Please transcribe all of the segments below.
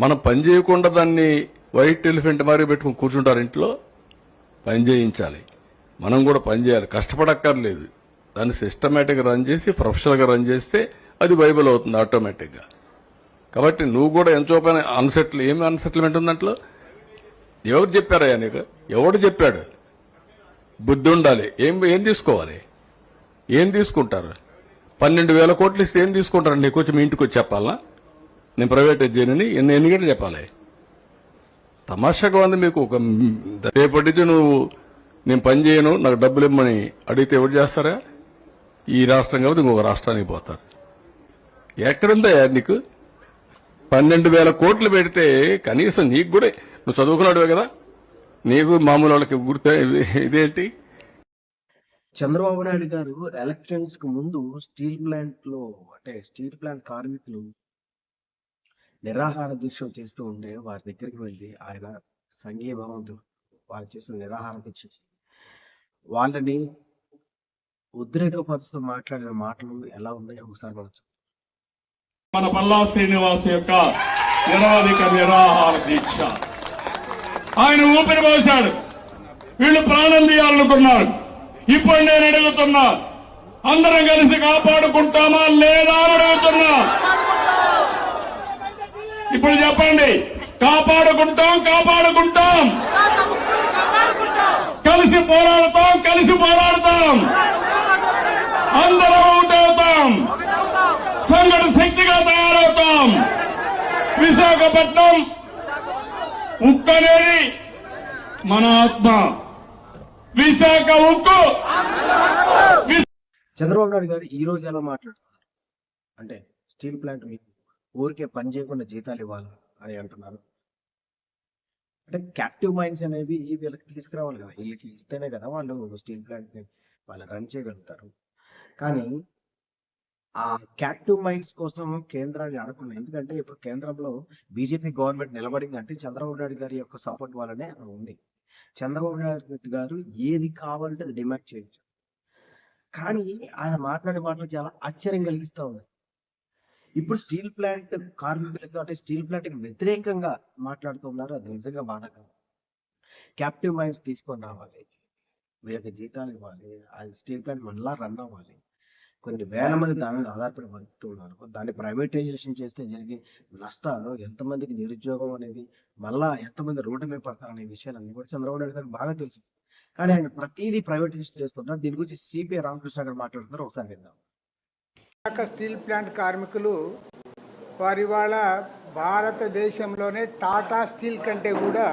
మనం పని చేయకుండా దాన్ని వైట్ ఎలిఫెంట్ మారి పెట్టుకుని కూర్చుంటారు ఇంట్లో పని చేయించాలి. మనం కూడా పని చేయాలి. కష్టపడక్కర్లేదు. దాన్ని సిస్టమేటిక్గా రన్ చేసి ప్రొఫెషనల్గా రన్ చేస్తే అది బైబిల్ అవుతుంది ఆటోమేటిక్గా కాబట్టి నువ్వు కూడా ఎంతో పైన అన్సెటిల్ ఏమి అన్సెటిల్మెంట్ ఉంది దాంట్లో? ఎవరు చెప్పారయ్యా నీకు? ఎవడు చెప్పాడు? బుద్ధి ఉండాలి. ఏం ఏం తీసుకోవాలి? ఏం తీసుకుంటారు? పన్నెండు వేల కోట్లు ఇస్తే ఏం తీసుకుంటారు? నీకు వచ్చి మీ ఇంటికి వచ్చి చెప్పాలా నేను ప్రైవేట్ చేయనని ఎన్ని ఎన్ని గంటలు చెప్పాలి? తమాషాగా ఉంది మీకు ఒక రేపటికి నువ్వు నేను పని చేయను నాకు డబ్బులు ఇమ్మని అడిగితే ఎవరు చేస్తారా? ఈ రాష్ట్రం కాబట్టి ఇంకొక రాష్ట్రానికి పోతారు. ఎక్కడుందా నీకు? పన్నెండు వేల కోట్లు పెడితే కనీసం నీకు కూడా నువ్వు చదువుకున్నాడువే కదా? నీకు మామూలు వాళ్ళకి గుర్తు ఇదేంటి? చంద్రబాబు నాయుడు గారు ఎలక్షన్స్కు ముందు స్టీల్ ప్లాంట్లో అంటే స్టీల్ ప్లాంట్ కార్మికులు నిరాహార దీక్ష చేస్తూ ఉండే వారి దగ్గరికి వెళ్ళి ఆయన సంఘీభావంతో వారు చేసిన నిరాహార దీక్ష వాళ్ళని ఉద్రేకపరుస్తూ మాట్లాడిన మాటలు ఎలా ఉన్నాయో ఒకసారి మనం మన పల్లా శ్రీనివాస్ యొక్క నిరాధిక నిరాహార దీక్ష. ఆయన ఊపిరి పోశాడు. వీళ్ళు ప్రాణం తీయాలనుకున్నారు. ఇప్పుడు నేను అడుగుతున్నా అందరం కలిసి కాపాడుకుంటామా లేదా అని అడుగుతున్నా. ఇప్పుడు చెప్పండి. కాపాడుకుంటాం కాపాడుకుంటాం. కలిసి పోరాడతాం కలిసి పోరాడతాం. అందరం ఒకటవుతాం సంఘటన శక్తిగా తయారవుతాం. విశాఖపట్నం ఉక్కనేది మన ఆత్మ. విశాఖ ఉక్కు. చంద్రబాబు నాయుడు గారు ఈ రోజు ఎలా మాట్లాడుతున్నారు? అంటే స్టీల్ ప్లాంట్ మీకు ఊరికే పని చేయకుండా జీతాలు ఇవ్వాలి అని అంటున్నారు. అంటే క్యాప్టివ్ మైండ్స్ అనేవి వీళ్ళకి తీసుకురావాలి కదా. వీళ్ళకి ఇస్తేనే కదా వాళ్ళు స్టీల్ ప్లాంట్ని వాళ్ళు రన్ చేయగలుగుతారు. కానీ ఆ క్యాప్టివ్ మైండ్స్ కోసం కేంద్రాన్ని అడగకుండా ఎందుకంటే ఇప్పుడు కేంద్రంలో బీజేపీ గవర్నమెంట్ నిలబడింది అంటే చంద్రబాబు నాయుడు గారి యొక్క సపోర్ట్ వల్లనే అక్కడ ఉంది. చంద్రబాబు నాయుడు గారు ఏది కావాలంటే అది డిమాండ్ చేయొచ్చు కానీ ఆయన మాట్లాడే మాటలు చాలా ఆశ్చర్యం కలిగిస్తూ ఉంది. ఇప్పుడు స్టీల్ ప్లాంట్ కార్మికులకు అంటే స్టీల్ ప్లాంట్ వ్యతిరేకంగా మాట్లాడుతున్నారు అది నిజంగా బాధకరం. క్యాప్టివ్ మైండ్స్ తీసుకొని రావాలి. వీళ్ళకి జీతాలు ఇవ్వాలి. అది స్టీల్ ప్లాంట్ మళ్ళా రన్ అవ్వాలి. కొన్ని వేల మంది దాని మీద ఆధారపడి బతుకుతున్నారు దాన్ని ప్రైవేటైజేషన్ చేస్తే జరిగే నష్టాలు ఎంతమందికి నిరుద్యోగం అనేది మళ్ళా ఎంతమంది రోడ్డు మీద పడతారనే విషయాలన్నీ కూడా చంద్రబాబు నాయుడు గారికి బాగా తెలుసు. కానీ ఆయన ప్రతిదీ ప్రైవేటైజేషన్ చేస్తున్నారు. దీని గురించి సిపిఐ రామకృష్ణ గారు మాట్లాడుతున్నారు. ఒకసారి విందాం. విశాఖ స్టీల్ ప్లాంట్ కార్మికులు వారి వాళ్ళ భారతదేశంలోనే టాటా స్టీల్ కంటే కూడా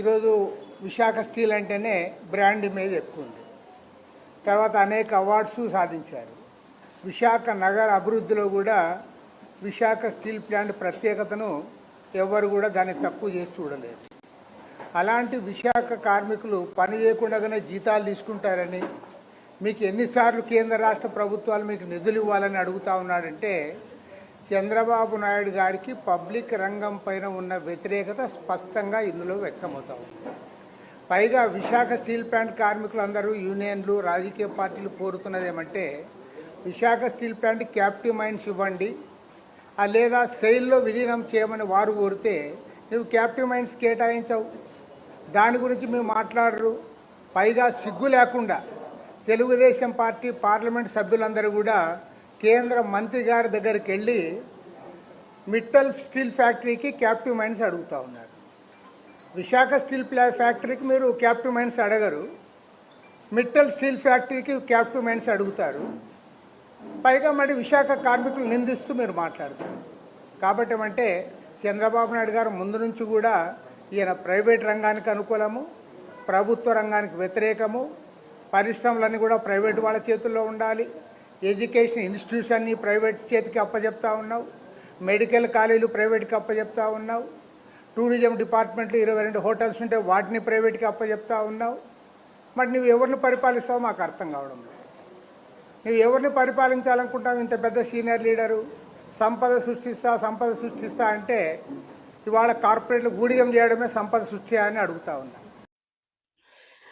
ఈరోజు విశాఖ స్టీల్ అంటేనే బ్రాండ్ ఇమేజ్ ఎక్కువ ఉంది. తర్వాత అనేక అవార్డ్స్ సాధించారు. విశాఖ నగర అభివృద్ధిలో కూడా విశాఖ స్టీల్ ప్లాంట్ ప్రత్యేకతను ఎవరు కూడా దాన్ని తక్కువ చేసి చూడలేదు. అలాంటి విశాఖ కార్మికులు పని చేయకుండానే జీతాలు తీసుకుంటారని మీకు ఎన్నిసార్లు కేంద్ర రాష్ట్ర ప్రభుత్వాలు మీకు నిధులు ఇవ్వాలని అడుగుతా ఉన్నాడంటే చంద్రబాబు నాయుడు గారికి పబ్లిక్ రంగం పైన ఉన్న వ్యతిరేకత స్పష్టంగా ఇందులో వ్యక్తమవుతా ఉంది. పైగా విశాఖ స్టీల్ ప్లాంట్ కార్మికులందరూ యూనియన్లు రాజకీయ పార్టీలు కోరుతున్నది ఏమంటే Visakha steel plant captive mines ఇవ్వండి లేదా సెయిల్లో విలీనం చేయమని వారు కోరితే నువ్వు క్యాప్టివ్ మైన్స్ కేటాయించవు. దాని గురించి మేము మాట్లాడరు. పైగా సిగ్గు లేకుండా తెలుగుదేశం పార్టీ పార్లమెంట్ సభ్యులందరూ కూడా కేంద్ర మంత్రి గారి దగ్గరికి వెళ్ళి మిట్టల్ స్టీల్ ఫ్యాక్టరీకి క్యాప్టివ్ మైన్స్ అడుగుతా ఉన్నారు. విశాఖ స్టీల్ ప్లా ఫ్యాక్టరీకి మీరు క్యాప్టివ్ మైన్స్ అడగరు. మిట్టల్ స్టీల్ ఫ్యాక్టరీకి క్యాప్టివ్ మైన్స్ అడుగుతారు. పైగా మరి విశాఖ కార్మికులు నిందిస్తూ మీరు మాట్లాడతారు కాబట్టి ఏమంటే చంద్రబాబు నాయుడు గారు ముందు నుంచి కూడా ఈయన ప్రైవేట్ రంగానికి అనుకూలము ప్రభుత్వ రంగానికి వ్యతిరేకము పరిశ్రమలన్నీ కూడా ప్రైవేట్ వాళ్ళ చేతుల్లో ఉండాలి. ఎడ్యుకేషన్ ఇన్స్టిట్యూషన్ని ప్రైవేట్ చేతికి అప్పచెప్తా ఉన్నావు. మెడికల్ కాలేజీలు ప్రైవేట్కి అప్పచెప్తా ఉన్నావు. టూరిజం డిపార్ట్మెంట్లో ఇరవై రెండు హోటల్స్ ఉంటే వాటిని ప్రైవేట్కి అప్పచెప్తా ఉన్నావు. మరి నువ్వు ఎవరిని పరిపాలిస్తావో మాకు అర్థం కావడం నువ్వు ఎవరిని పరిపాలించాలనుకుంటావు ఇంత పెద్ద సీనియర్ లీడరు. సంపద సృష్టిస్తా సంపద సృష్టిస్తా అంటే ఇవాళ కార్పొరేట్లు గూడిగం చేయడమే సంపద సృష్టి అని అడుగుతా ఉన్నా.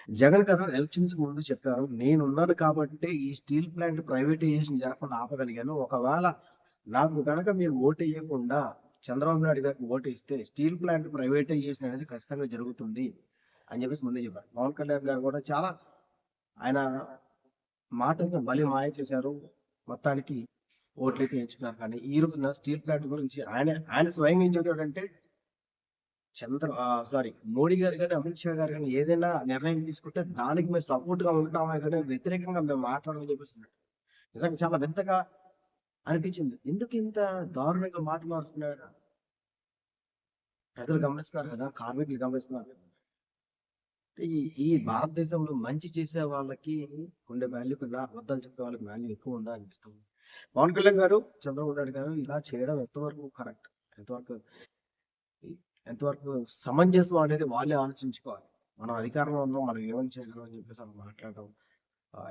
జగన్ గారు ఎలక్షన్స్ ముందు చెప్పారు నేనున్నాను కాబట్టి ఈ స్టీల్ ప్లాంట్ ప్రైవేటైజేషన్ జరగకుండా ఆపగలిగాను. ఒకవేళ నాకు కనుక మీరు ఓటు వేయకుండా చంద్రబాబు నాయుడు గారికి ఓటు ఇస్తే స్టీల్ ప్లాంట్ ప్రైవేటైజేషన్ అనేది ఖచ్చితంగా జరుగుతుంది అని చెప్పేసి ముందే చెప్పారు. పవన్ కళ్యాణ్ గారు కూడా చాలా ఆయన మాటలతో బలి మాయ చేశారు. మొత్తానికి ఓట్లయితే ఎంచుకున్నారు. కానీ ఈ రోజున స్టీల్ ప్లాంట్ గురించి ఆయన ఆయన స్వయంగా ఏం చెప్పాడంటే చంద్ర సారీ మోడీ గారు కానీ అమిత్ షా గారు కానీ ఏదైనా నిర్ణయం తీసుకుంటే దానికి మేము సపోర్ట్గా ఉంటామే? కానీ వ్యతిరేకంగా మేము మాట్లాడమని చెప్పేసి నిజంగా చాలా వింతగా అనిపించింది. ఎందుకు ఇంత దారుణంగా మాట మారుస్తున్నాడు ప్రజలు గమనిస్తున్నారు కదా కార్మికులు గమనిస్తున్నారు ఈ ఈ భారతదేశంలో మంచి చేసే వాళ్ళకి ఉండే వాల్యూ కన్నా అబద్ధాలు చెప్పే వాళ్ళకి వాల్యూ ఎక్కువ ఉందా అనిపిస్తుంది. పవన్ కళ్యాణ్ గారు చంద్రబాబు నాయుడు గారు ఇలా చేయడం ఎంతవరకు కరెక్ట్ ఎంతవరకు ఎంతవరకు సమంజసం అనేది వాళ్ళే ఆలోచించుకోవాలి. మనం అధికారంలో ఉన్నాం మనం ఏమని చేయగలం అని చెప్పేసి మనం మాట్లాడడం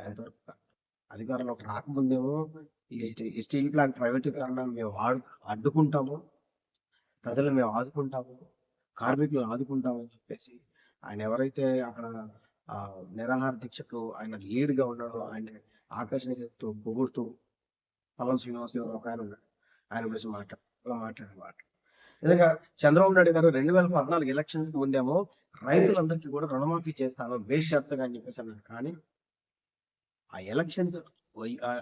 ఎంతవరకు అధికారంలోకి రాకముందేమో ఈ స్టీ- స్టీల్ ప్లాంట్ ప్రైవేటీకరణ మేము ఆడు అడ్డుకుంటాము. ప్రజలు మేము ఆదుకుంటాము. కార్మికులు ఆదుకుంటాము అని చెప్పేసి ఆయన ఎవరైతే అక్కడ నిరాహార దీక్షకు ఆయన లీడ్గా ఉన్నాడో ఆయన ఆకర్షణ చెప్తూ పొగుడుతూ పవన్ శ్రీనివాస్ ఒక ఆయన ఉన్నాడు. ఆయన గురించి మాట్లాడు మాట్లాడే మాట. నిజంగా చంద్రబాబు నాయుడు గారు రెండు వేల పద్నాలుగు ఎలక్షన్స్కి ముందేమో రైతులందరికీ కూడా రుణమాఫీ చేస్తాను బేషరతుగా అని చెప్పేసి అన్నారు కానీ ఆ ఎలక్షన్స్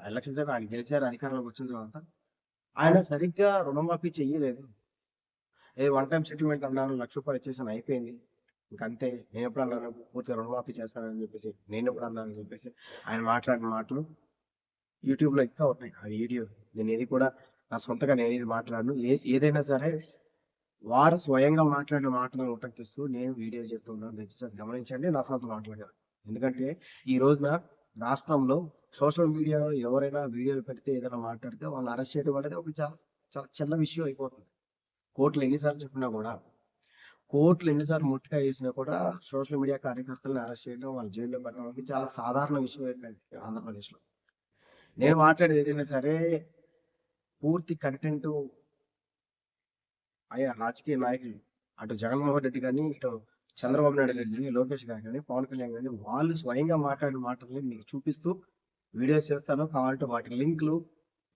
ఎలక్షన్స్ అయితే ఆయన గెలిచారు అధికారంలోకి వచ్చిన తర్వాత ఆయన సరిగ్గా రుణమాఫీ చెయ్యలేదు. ఏ వన్ టైం సెటిల్మెంట్ అన్నాను లక్ష రూపాయలు ఇచ్చేసాను అయిపోయింది. ఇంకంతే నేను ఎప్పుడు అన్నాను పూర్తిగా రుణమాఫీ చేస్తానని చెప్పేసి నేను ఎప్పుడు అన్నాను అని చెప్పేసి ఆయన మాట్లాడిన మాటలు యూట్యూబ్లో ఇంకా ఉన్నాయి. ఆ వీడియో నేను ఏది కూడా నా సొంతగా నేను ఏది మాట్లాడను. ఏ ఏదైనా సరే వారు స్వయంగా మాట్లాడిన మాటలను ఉటంకిస్తూ నేను వీడియో చేస్తూ ఉన్నాను. దయచేసి గమనించండి. నా సొంత మాటలు ఎందుకంటే ఈ రోజున రాష్ట్రంలో సోషల్ మీడియాలో ఎవరైనా వీడియోలు పెడితే ఏదైనా మాట్లాడితే వాళ్ళు అరెస్ట్ చేయడం అనేది ఒక చాలా చాలా చిన్న విషయం అయిపోతుంది. కోర్టులు ఎన్నిసార్లు చెప్పినా కూడా కోర్టులు ఎన్నిసార్లు ముట్టిగా చేసినా కూడా సోషల్ మీడియా కార్యకర్తలను అరెస్ట్ చేయడం వాళ్ళ జైల్లో పెట్టడం అనేది చాలా సాధారణ విషయం అయిపోయింది ఆంధ్రప్రదేశ్లో. నేను మాట్లాడేది ఏదైనా సరే పూర్తి కంటెంట్ ఆయా రాజకీయ నాయకులు అటు జగన్మోహన్ రెడ్డి కానీ ఇటు చంద్రబాబు నాయుడు గారు కానీ లోకేష్ గారు కానీ పవన్ కళ్యాణ్ కానీ వాళ్ళు స్వయంగా మాట్లాడిన మాటల్ని మీకు చూపిస్తూ వీడియోస్ చేస్తాను. కావాలంటే వాటి లింక్లు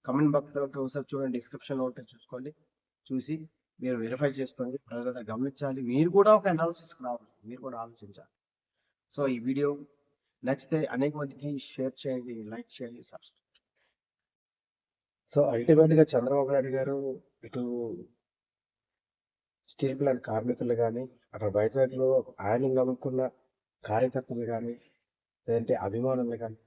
కమెంట్ బాక్స్ ఉంటే ఒకసారి చూడండి. డిస్క్రిప్షన్లో ఉంటే చూసుకోండి. చూసి మీరు వెరిఫై చేసుకోండి. ప్రజలందరూ గమనించాలి. మీరు కూడా ఒక అనాలిసిస్ రావాలి. మీరు కూడా ఆలోచించాలి. సో ఈ వీడియో నచ్చితే అనేక మందికి షేర్ చేయండి లైక్ చేయండి సబ్స్క్రైబ్ సో అల్టిమేట్గా చంద్రబాబు నాయుడు గారు ఇటు స్టీల్ ప్లాంట్ కార్మికులు కానీ అక్కడ వైజాగ్లో ఆయన నమ్ముకున్న కార్యకర్తలు కానీ లేదంటే అభిమానులు కానీ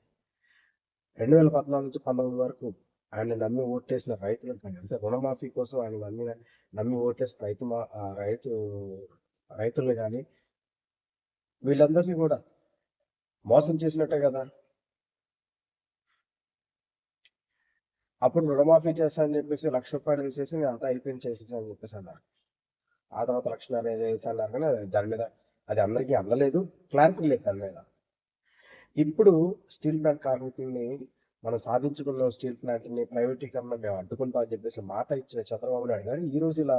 రెండు వేల పద్నాలుగు నుంచి పంతొమ్మిది వరకు ఆయన నమ్మి ఓట్లేసిన రైతులు కానీ అంటే రుణమాఫీ కోసం ఆయన నమ్మిన నమ్మి ఓట్లేసిన రైతు మా రైతు రైతులు కానీ వీళ్ళందరినీ కూడా మోసం చేసినట్టే కదా. అప్పుడు రుణమాఫీ చేస్తా అని చెప్పేసి లక్ష రూపాయలు వేసేసి నేను అంతా అయిపోయింది చేసేసి అని చెప్పేసి అన్నారు. ఆ తర్వాత లక్షన్నర అనేది వేసి అన్నారు కానీ అది దాని మీద అది అందరికీ అందలేదు క్లారిటీ లేదు దాని మీద. ఇప్పుడు స్టీల్ ప్లాంట్ కార్మికుల్ని మనం సాధించుకున్న స్టీల్ ప్లాంట్ని ప్రైవేటీకరణ మేము అడ్డుకుంటామని చెప్పేసి మాట ఇచ్చిన చంద్రబాబు నాయుడు గారు ఈ రోజు ఇలా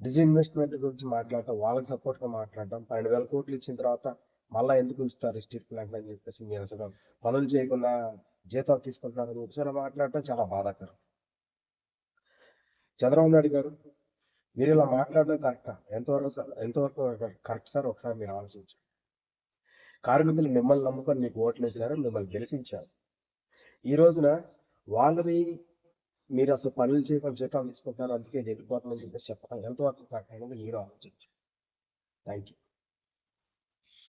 డిస్ఇన్వెస్ట్మెంట్ గురించి మాట్లాడటం వాళ్ళకి సపోర్ట్గా మాట్లాడటం పన్నెండు వేల కోట్లు ఇచ్చిన తర్వాత మళ్ళీ ఎందుకు ఉంచుతారు స్టీల్ ప్లాంట్ అని చెప్పేసి మీరు అసలు పనులు చేయకుండా జీతాలు తీసుకుంటున్నారని ఒకసారి మాట్లాడటం చాలా బాధాకరం. చంద్రబాబు నాయుడు గారు మీరు ఇలా మాట్లాడడం కరెక్టా? ఎంతవరకు సార్ ఎంతవరకు కరెక్ట్ సార్? ఒకసారి మీరు ఆలోచించండి. కార్మికులు మిమ్మల్ని నమ్ముకొని మీకు ఓట్లు వేశారు మిమ్మల్ని గెలిపించారు. ఈ రోజున వాళ్ళని మీరు అసలు పనులు చేయకుండా జీతాలు తీసుకుంటున్నారు అందుకే ఇది వెళ్ళిపోతుందని చెప్పేసి చెప్పడం ఎంతవరకు కరెక్ట్ అనేది మీరు ఆలోచించండి. Thank you